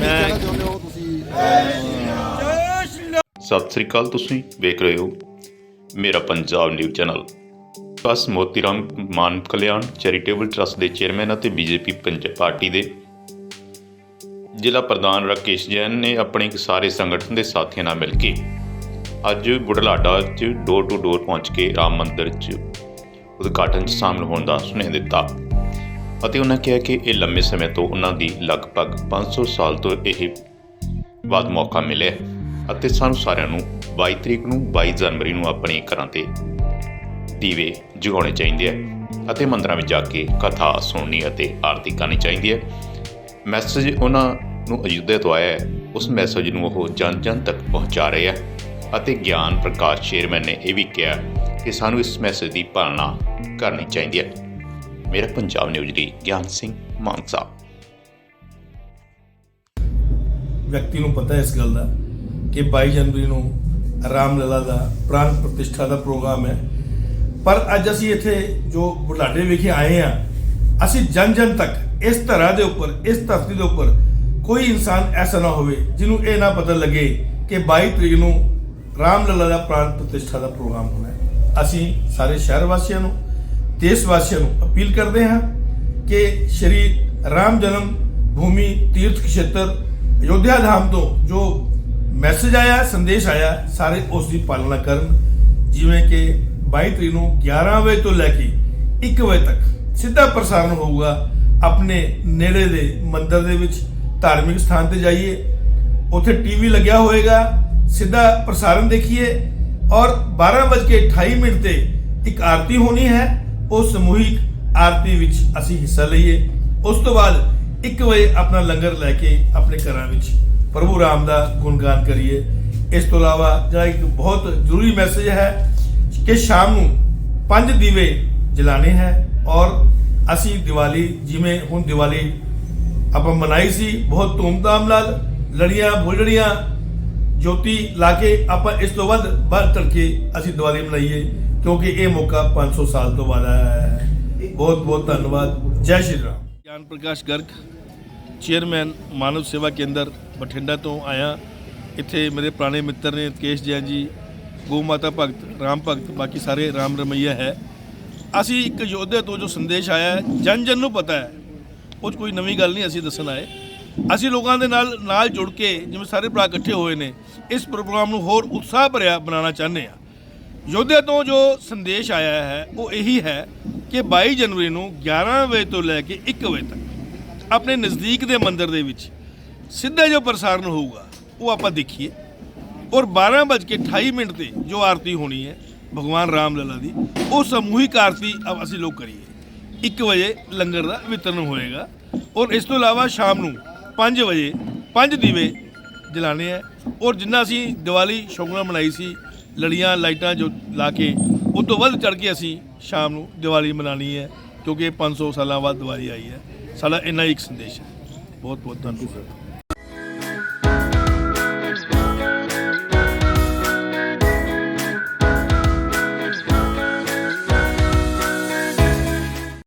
ਮੈਂ ਚਾਹੁੰਦੇ ਹੋ ਤੁਸੀਂ ਸਤਿ ਸ੍ਰੀ ਅਕਾਲ ਤੁਸੀਂ ਵੇਖ ਰਹੇ ਹੋ ਮੇਰਾ ਪੰਜਾਬ ਨਿਊਜ਼ ਚੈਨਲ। ਬਸ ਮੋਤੀਰਾਮ ਮਾਨ ਕਲਿਆਣ ਚੈਰੀਟੇਬਲ ਟਰਸਟ ਦੇ ਚੇਅਰਮੈਨ ਅਤੇ ਬੀਜੇਪੀ ਪੰਜਾਬ ਪਾਰਟੀ ਦੇ ਜ਼ਿਲ੍ਹਾ ਪ੍ਰਧਾਨ ਰਾਕੇਸ਼ ਜੈਨ ਨੇ ਆਪਣੇ ਇੱਕ ਸਾਰੇ ਸੰਗਠਨ ਦੇ ਸਾਥੀਆਂ ਨਾਲ ਮਿਲ ਕੇ ਅੱਜ ਬੁਢਲਾਡਾ 'ਚ ਡੋਰ ਟੂ ਡੋਰ ਪਹੁੰਚ ਕੇ ਰਾਮ ਮੰਦਿਰ 'ਚ ਉਦਘਾਟਨ 'ਚ ਸ਼ਾਮਲ ਹੋਣ ਦਾ ਸੁਨੇਹਾ ਦਿੱਤਾ। ਅਤੇ ਉਹਨਾਂ ਕਿਹਾ ਕਿ ਇਹ ਲੰਮੇ ਸਮੇਂ ਤੋਂ ਉਹਨਾਂ ਦੀ ਲਗਭਗ 500 ਸਾਲ ਤੋਂ ਇਹ ਬਾਅਦ ਮੌਕਾ ਮਿਲਿਆ ਅਤੇ ਸਾਨੂੰ ਸਾਰਿਆਂ ਨੂੰ 22 ਤਰੀਕ ਨੂੰ 22 ਜਨਵਰੀ ਨੂੰ ਆਪਣੇ ਘਰਾਂ ਤੇ ਦੀਵੇ ਜਗਾਉਣੇ ਚਾਹੀਦੇ ਆ ਅਤੇ ਮੰਦਰਾਂ ਵਿੱਚ ਜਾ ਕੇ ਕਥਾ ਸੁਣਨੀ ਅਤੇ ਆਰਤੀ ਕਰਨੀ ਚਾਹੀਦੀ ਹੈ। ਮੈਸੇਜ ਉਹਨਾਂ ਨੂੰ ਅਯੁੱਧਿਆ ਤੋਂ ਆਇਆ ਹੈ। ਉਸ ਮੈਸੇਜ ਨੂੰ ਉਹ ਜਨ ਜਨ ਤੱਕ ਪਹੁੰਚਾ ਰਹੇ ਆ ਅਤੇ ਗਿਆਨ ਪ੍ਰਕਾਸ਼ ਸ਼ੇਰਮੈਨ ਨੇ ਇਹ ਵੀ ਕਿਹਾ ਕਿ ਸਾਨੂੰ ਇਸ ਮੈਸੇਜ ਦੀ ਪਾਲਣਾ ਕਰਨੀ ਚਾਹੀਦੀ ਹੈ। ਮੇਰਾ ਪੰਜਾਬ ਨਿਊਜ਼ ਲਈ ਗਿਆਨ ਸਿੰਘ ਮਾਨਸਾ। ਵਿਅਕਤੀ ਨੂੰ ਪਤਾ ਇਸ ਗੱਲ ਦਾ ਕਿ 22 ਜਨਵਰੀ ਨੂੰ ਰਾਮ ਦਾ ਪ੍ਰਾਣ ਪ੍ਰਤਿਸ਼ਠਾ ਦਾ ਪ੍ਰੋਗਰਾਮ ਹੈ। ਪਰ ਅੱਜ ਅਸੀਂ ਇੱਥੇ ਜੋ ਬੁਢਲਾਡੇ ਵਿਖੇ ਆਏ ਆ ਅਸੀਂ ਜਨ ਜਨ ਤੱਕ ਇਸ ਧਰਾ ਦੇ ਉੱਪਰ, ਇਸ ਧਰਤੀ ਦੇ ਉੱਪਰ ਕੋਈ ਇਨਸਾਨ ਐਸਾ ਨਾ ਹੋਵੇ ਜਿਹਨੂੰ ਇਹ ਨਾ ਪਤਾ ਲੱਗੇ ਕਿ 22 ਤਰੀਕ ਨੂੰ ਰਾਮ ਲਲਾ ਦਾ ਪ੍ਰਾਣ ਪ੍ਰਤਿਸ਼ਠਾ ਦਾ ਪ੍ਰੋਗਰਾਮ ਹੋਣਾ ਹੈ। ਅਸੀਂ ਸਾਰੇ ਸ਼ਹਿਰ ਵਾਸੀਆਂ ਨੂੰ ਦੇਸ਼ ਵਾਸੀਆਂ ਨੂੰ ਅਪੀਲ ਕਰਦੇ ਹਾਂ ਕਿ ਸ਼੍ਰੀ ਰਾਮ ਜਨਮ ਭੂਮੀ ਤੀਰਥ ਖੇਤਰ ਅਯੋਧਿਆ ਧਾਮ ਤੋਂ ਜੋ ਮੈਸੇਜ ਆਇਆ, ਸੰਦੇਸ਼ ਆਇਆ, ਸਾਰੇ ਉਸ ਦੀ ਪਾਲਣਾ ਕਰਨ। ਜਿਵੇਂ ਕਿ 22 ਤਰੀਕ ਨੂੰ 11 ਵਜੇ ਤੋਂ ਲੈ ਕੇ 1 ਵਜੇ ਤੱਕ ਸਿੱਧਾ ਪ੍ਰਸਾਰਣ ਹੋਊਗਾ ਆਪਣੇ ਨੇੜੇ ਦੇ ਮੰਦਿਰ ਦੇ ਵਿੱਚ। ਧਾਰਮਿਕ ਸਥਾਨ ਤੇ ਜਾਈਏ। ਉੱਥੇ ਟੀਵੀ ਲੱਗਿਆ ਹੋਏਗਾ। ਸਿੱਧਾ ਪ੍ਰਸਾਰਣ ਦੇਖੀਏ। ਔਰ 12:28 ਮਿੰਟ ਤੇ ਇੱਕ ਆਰਤੀ ਹੋਣੀ ਹੈ। ਉਹ ਸਮੂਹਿਕ ਆਰਤੀ ਵਿੱਚ ਅਸੀਂ ਹਿੱਸਾ ਲਈਏ। ਉਸ ਤੋਂ ਬਾਅਦ 1 ਵਜੇ ਆਪਣਾ ਲੰਗਰ ਲੈ ਕੇ ਆਪਣੇ ਘਰਾਂ ਵਿੱਚ ਪ੍ਰਭੂ ਰਾਮ ਦਾ ਗੁਣਗਾਨ ਕਰੀਏ। ਇਸ ਤੋਂ ਇਲਾਵਾ ਜਿਹੜਾ ਇੱਕ ਬਹੁਤ ਜ਼ਰੂਰੀ ਮੈਸੇਜ ਹੈ ਕਿ ਸ਼ਾਮ ਨੂੰ ਪੰਜ ਦੀਵੇ ਜਲਾਣੇ ਹੈ ਔਰ ਅਸੀਂ ਦੀਵਾਲੀ ਜਿਵੇਂ ਹੁਣ ਦੀਵਾਲੀ ਆਪਾਂ ਮਨਾਈ ਸੀ, ਬਹੁਤ ਧੂਮਧਾਮ ਨਾਲ ਲੜੀਆਂ, ਬੁਲੜੀਆਂ, ਜੋਤੀ ਲਾ ਕੇ ਆਪਾਂ ਇਸ ਤੋਂ ਵੱਧ ਵੱਧ ਤੜਕੇ ਅਸੀਂ ਦੀਵਾਲੀ ਮਨਾਈਏ। ਕਿਉਂਕਿ ਇਹ ਮੌਕਾ 500 ਸਾਲ ਤੋਂ ਬਾਅਦ ਆਇਆ ਹੈ। ਬਹੁਤ ਬਹੁਤ ਧੰਨਵਾਦ। ਜੈ ਸ਼੍ਰੀ ਰਾਮ। ਗਿਆਨ ਪ੍ਰਕਾਸ਼ ਗਰਗ, ਚੇਅਰਮੈਨ, ਮਾਨਵ ਸੇਵਾ ਕੇਂਦਰ ਬਠਿੰਡਾ ਤੋਂ ਆਇਆ। ਇੱਥੇ ਮੇਰੇ ਪੁਰਾਣੇ ਮਿੱਤਰ ਨੇ ਕੇਸ਼ ਜੈਨ ਜੀ ਗੋ ਮਾਤਾ ਭਗਤ, ਰਾਮ ਭਗਤ, ਬਾਕੀ ਸਾਰੇ ਰਾਮ ਰਮਈਆ ਹੈ। ਅਸੀਂ ਇੱਕ ਯੋਧੇ ਤੋਂ ਜੋ ਸੰਦੇਸ਼ ਆਇਆ ਜਨ ਜਨ ਨੂੰ ਪਤਾ ਹੈ। ਉਹ 'ਚ ਕੋਈ ਨਵੀਂ ਗੱਲ ਨਹੀਂ ਅਸੀਂ ਦੱਸਣ ਆਏ। ਅਸੀਂ ਲੋਕਾਂ ਦੇ ਨਾਲ ਨਾਲ ਜੁੜ ਕੇ, ਜਿਵੇਂ ਸਾਰੇ ਭਰਾ ਇਕੱਠੇ ਹੋਏ ਨੇ, ਇਸ ਪ੍ਰੋਗਰਾਮ ਨੂੰ ਹੋਰ ਉਤਸ਼ਾਹ ਭਰਿਆ ਬਣਾਉਣਾ ਚਾਹੁੰਦੇ ਆ ਯੋਧੇ ਤੋਂ ਜੋ ਸੰਦੇਸ਼ ਆਇਆ ਹੈ, ਉਹ ਇਹੀ ਹੈ ਕਿ 22 ਜਨਵਰੀ ਨੂੰ 11 ਵਜੇ ਤੋਂ ਲੈ ਕੇ 1 ਵਜੇ ਤੱਕ ਆਪਣੇ ਨਜ਼ਦੀਕ ਦੇ ਮੰਦਿਰ ਦੇ ਵਿੱਚ ਸਿੱਧਾ ਜੋ ਪ੍ਰਸਾਰਣ ਹੋਊਗਾ, ਉਹ ਆਪਾਂ ਦੇਖੀਏ। ਔਰ 12:28 ਮਿੰਟ ਤੇ ਜੋ ਆਰਤੀ ਹੋਣੀ ਹੈ, ਭਗਵਾਨ ਰਾਮ ਲਲਾ ਦੀ, ਉਹ ਸਮੂਹਿਕ ਆਰਤੀ ਅਸੀਂ ਲੋਕ ਕਰੀਏ। 1 ਵਜੇ ਲੰਗਰ ਦਾ ਵਿਤਰਨ ਹੋਏਗਾ ਔਰ ਇਸ ਤੋਂ ਇਲਾਵਾ ਸ਼ਾਮ ਨੂੰ 5 ਵਜੇ ਪੰਜ ਦੀਵੇ ਜਲਾਣੇ ਹੈ। ਔਰ ਜਿੰਨਾ ਅਸੀਂ ਦੀਵਾਲੀ ਸ਼ੌਕਣਾ ਮਨਾਈ ਸੀ ਲੜੀਆਂ ਲਾਈਟਾਂ ਜੋ ਲਾ ਕੇ, ਉਹ ਤੋਂ ਵੱਧ ਚੜ ਕੇ ਅਸੀਂ ਸ਼ਾਮ ਨੂੰ ਦੀਵਾਲੀ ਮਨਾਣੀ ਹੈ, ਕਿਉਂਕਿ ਇਹ 500 ਸਾਲਾਂ ਬਾਅਦ ਦੀਵਾਲੀ ਆਈ ਹੈ। ਸਾਡਾ ਇੰਨਾ ਹੀ ਇੱਕ ਸੰਦੇਸ਼ ਹੈ। ਬਹੁਤ ਬਹੁਤ ਧੰਨਵਾਦ।